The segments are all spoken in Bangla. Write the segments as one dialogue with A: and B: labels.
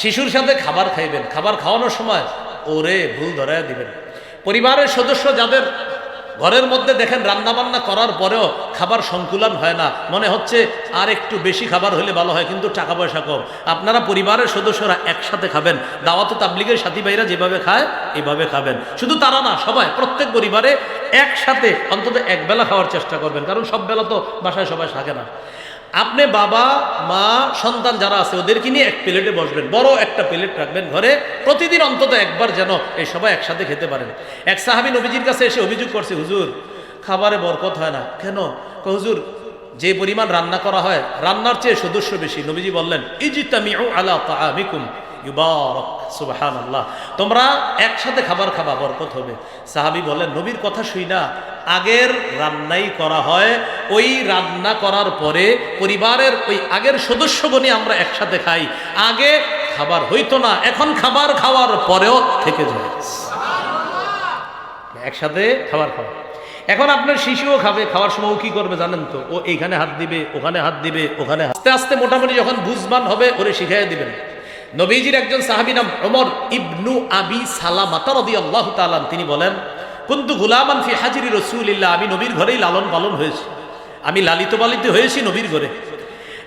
A: শিশুর সাথে খাবার খাইবেন। খাবার খাওয়ানোর সময় ওরে ভুল ধরায় দিবেন। পরিবারের সদস্য যাদের ঘরের মধ্যে দেখেন রান্না বান্না করার পরেও খাবার সংকুলন হয় না, মনে হচ্ছে আর একটু বেশি খাবার হলে ভালো হয়, কিন্তু টাকা পয়সা কম। আপনারা পরিবারের সদস্যরা একসাথে খাবেন, দাওয়াত তাবলিগের সাথী ভাইরা যেভাবে খায়, এভাবে খাবেন। শুধু তারা না, সবাই, প্রত্যেক পরিবারে একসাথে অন্তত একবেলা খাওয়ার চেষ্টা করবেন, কারণ সব বেলা তো বাসায় সবাই থাকে না। আপনি বাবা, মা, সন্তান যারা আছে, ওদেরকে নিয়ে এক প্লেটে বসবেন। বড় একটা প্লেট রাখবেন ঘরে। প্রতিদিন অন্তত একবার যেন এই সবাই একসাথে খেতে পারেন। এক সাহাবি নবীজির কাছে এসে অভিযোগ করছে, হুজুর, খাবারে বরকত হয় না। কেন? হুজুর, যে পরিমাণ রান্না করা হয়, রান্নার চেয়ে সদস্য বেশি। নবীজি বললেন ইজিতামি আলা তাআমিকুম। তোমরা একসাথে খাবার খাবা বরকত হবে। সাহাবী বলেন নবীর কথা শুই না। আগের রান্নাই করা হয়। ওই রান্না করার পরে পরিবারের ওই আগের সদস্যগণই আমরা একসাথে খাই। আগে খাবার হইতো না, এখন খাবার খাওয়ার পরেও থেকে যায়। একসাথে খাবার খাওয়া এখন আপনার শিশুও খাবে, খাওয়ার সময় ও কি করবে জানেন তো? ও এইখানে হাত দিবে, ওখানে হাত দিবে, ওখানে আস্তে আস্তে মোটামুটি যখন বুঝবান হবে, ওরে শিখাই দিবেন। নবীজির একজন সাহাবী নাম ওমর ইবনু আবি সালামাতা রাদিয়াল্লাহু তাআলা তিনি বলেন, কুন্তু গুলামান ফি হাজিরি রাসূলিল্লাহ, আমি নবীর ঘরেই লালন পালন হয়েছি। আমি লালিত পালিত হয়েছি নবীর ঘরে।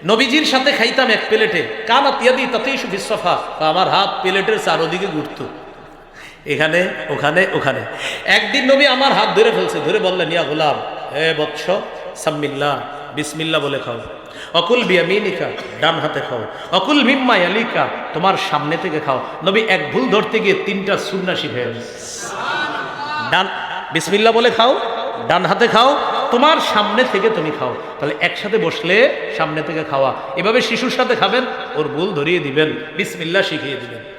A: নবীজির সাথে খাইতাম এক প্লেটে। কানা তিয়াদি তাতেই সুফিসফা আমার হাত প্লেটের চারোদিকে ঘুরতো। এখানে, ওখানে ওখানে। একদিন নবী আমার হাত ধরে ফেলছে। ধরে বললেন, ইয়া গোলাম হে বৎস সাম্মিল্লা বিসমিল্লা বলে খাও। অকুল বিয়ামিনিকা, ডান হাতে খাও। অকুল মিম্মা ইয়ালিকা, তোমার সামনে থেকে খাও। নবী এক ভুল ধরতে গিয়ে তিনটা সুন্না শিখে ডান বিসমিল্লা বলে খাও, ডান হাতে খাও, তোমার সামনে থেকে তুমি খাও। তাহলে একসাথে বসলে সামনে থেকে খাওয়া। এভাবে শিশুর সাথে খাবেন, ওর ভুল ধরিয়ে দিবেন বিসমিল্লা শিখিয়ে দিবেন।